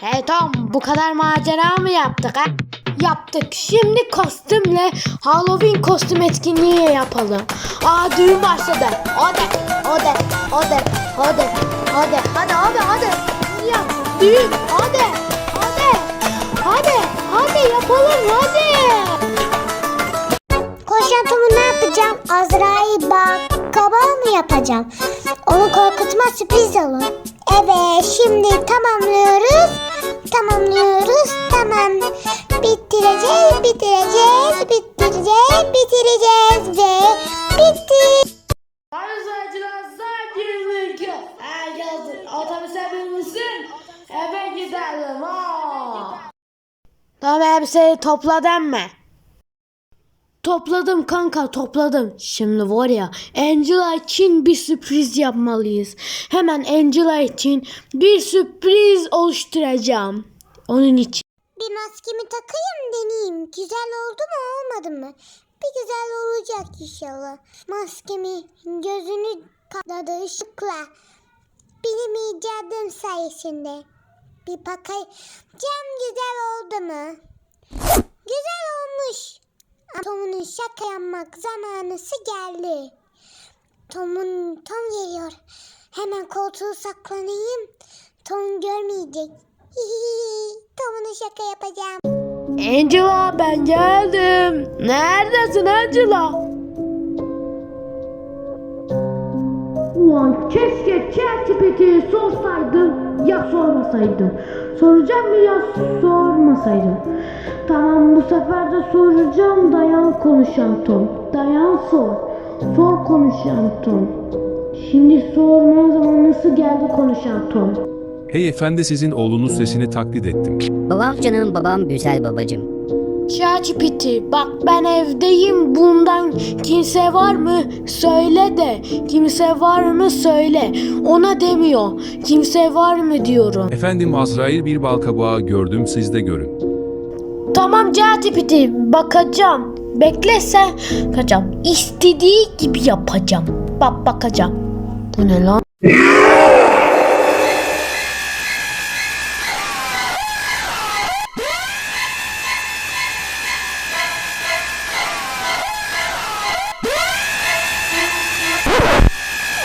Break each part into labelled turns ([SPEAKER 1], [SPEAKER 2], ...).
[SPEAKER 1] He tamam bu kadar macera mı yaptık ha? Yaptık. Şimdi kostümle Halloween kostüm etkinliği yapalım. Aa düğün başladı. Hadi, hadi, hadi, hadi, hadi, hadi, hadi, hadi. Ya, düğün, hadi, hadi, hadi, hadi yapalım, hadi.
[SPEAKER 2] Koşan Tom'u ne yapacağım? Azrail bak kabağı mı yapacağım? Onu korkutma sürpriz olur. Evet şimdi. Tamamlıyoruz. Tamam
[SPEAKER 1] elbiseyi topladın mı? Topladım kanka topladım. Şimdi var ya Angela için bir sürpriz yapmalıyız. Hemen Angela için bir sürpriz oluşturacağım. Onun için.
[SPEAKER 2] Bir maskemi takayım deneyeyim. Güzel oldu mu olmadı mı? Bir güzel olacak inşallah. Maskemi gözünü kapladı ışıkla. Benim icadım sayesinde. Bir bakayım. Cam güzel oldu mu? Güzel olmuş. Tom'un şaka yapmak zamanısı geldi. Tom'un Tom geliyor. Hemen koltuğu saklanayım. Tom görmeyecek. Tom'un şaka yapacağım.
[SPEAKER 1] Angela ben geldim. Neredesin Angela? Ulan keşke ChatGPT'ye sorsaydım ya sormasaydım. Soracağım mı ya sormasaydım. Tamam bu sefer de soracağım dayan konuşan Tom. Dayan sor. Sor konuşan Tom. Şimdi sorma zaman nasıl geldi konuşan Tom.
[SPEAKER 3] Hey efendi sizin oğlunuz sesini taklit ettim.
[SPEAKER 4] Babam canım babam güzel babacım.
[SPEAKER 1] ChatGPT bak ben evdeyim bundan kimse var mı söyle de kimse var mı söyle ona demiyor kimse var mı diyorum
[SPEAKER 3] Efendim Azrail bir balkabağı gördüm siz de görün.
[SPEAKER 1] Tamam ChatGPT bakacağım bekle sen bakacağım istediği gibi yapacağım bak bakacağım bu ne lan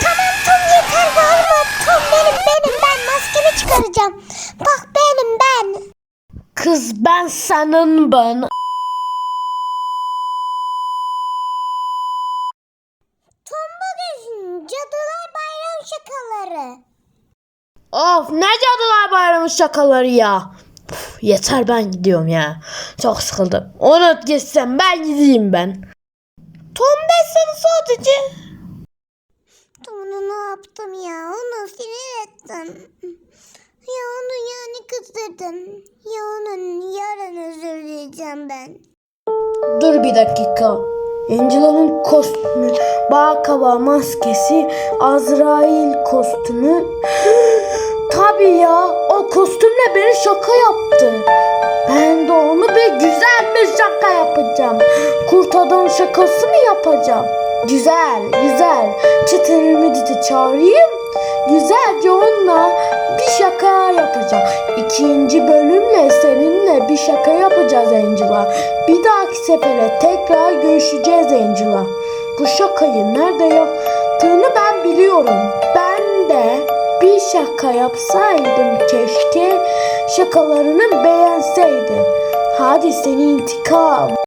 [SPEAKER 2] Tamam Tom yeter bağırma. Tom benim benim ben maskemi çıkaracağım. Bak.
[SPEAKER 1] Kız ben senin ben
[SPEAKER 2] Tom bugün cadılar bayram şakaları.
[SPEAKER 1] Of ne cadılar bayramı şakaları ya. Uf, yeter ben gidiyorum ya. Çok sıkıldım. Unut gitsen ben gideyim ben. Tom ben sana sadece.
[SPEAKER 2] Tom'u ne yaptım ya? Onu sinir ettim. Kızdırdım. Ya onun yarın özür dileyeceğim ben.
[SPEAKER 1] Dur bir dakika. Angela'nın kostümü, balkaba maskesi, Azrail kostümü. Tabii ya o kostümle beni şaka yaptı. Ben de onu bir güzel bir şaka yapacağım. Kurt adam şakası mı yapacağım? Güzel, güzel. Çıtırımı dite çağırayım. Güzelce İkinci bölümle seninle bir şaka yapacağız Angela. Bir dahaki sefere tekrar görüşeceğiz Angela. Bu şakayı nerede yaptığını ben biliyorum. Ben de bir şaka yapsaydım keşke şakalarını beğenseydi. Hadi seni intikam.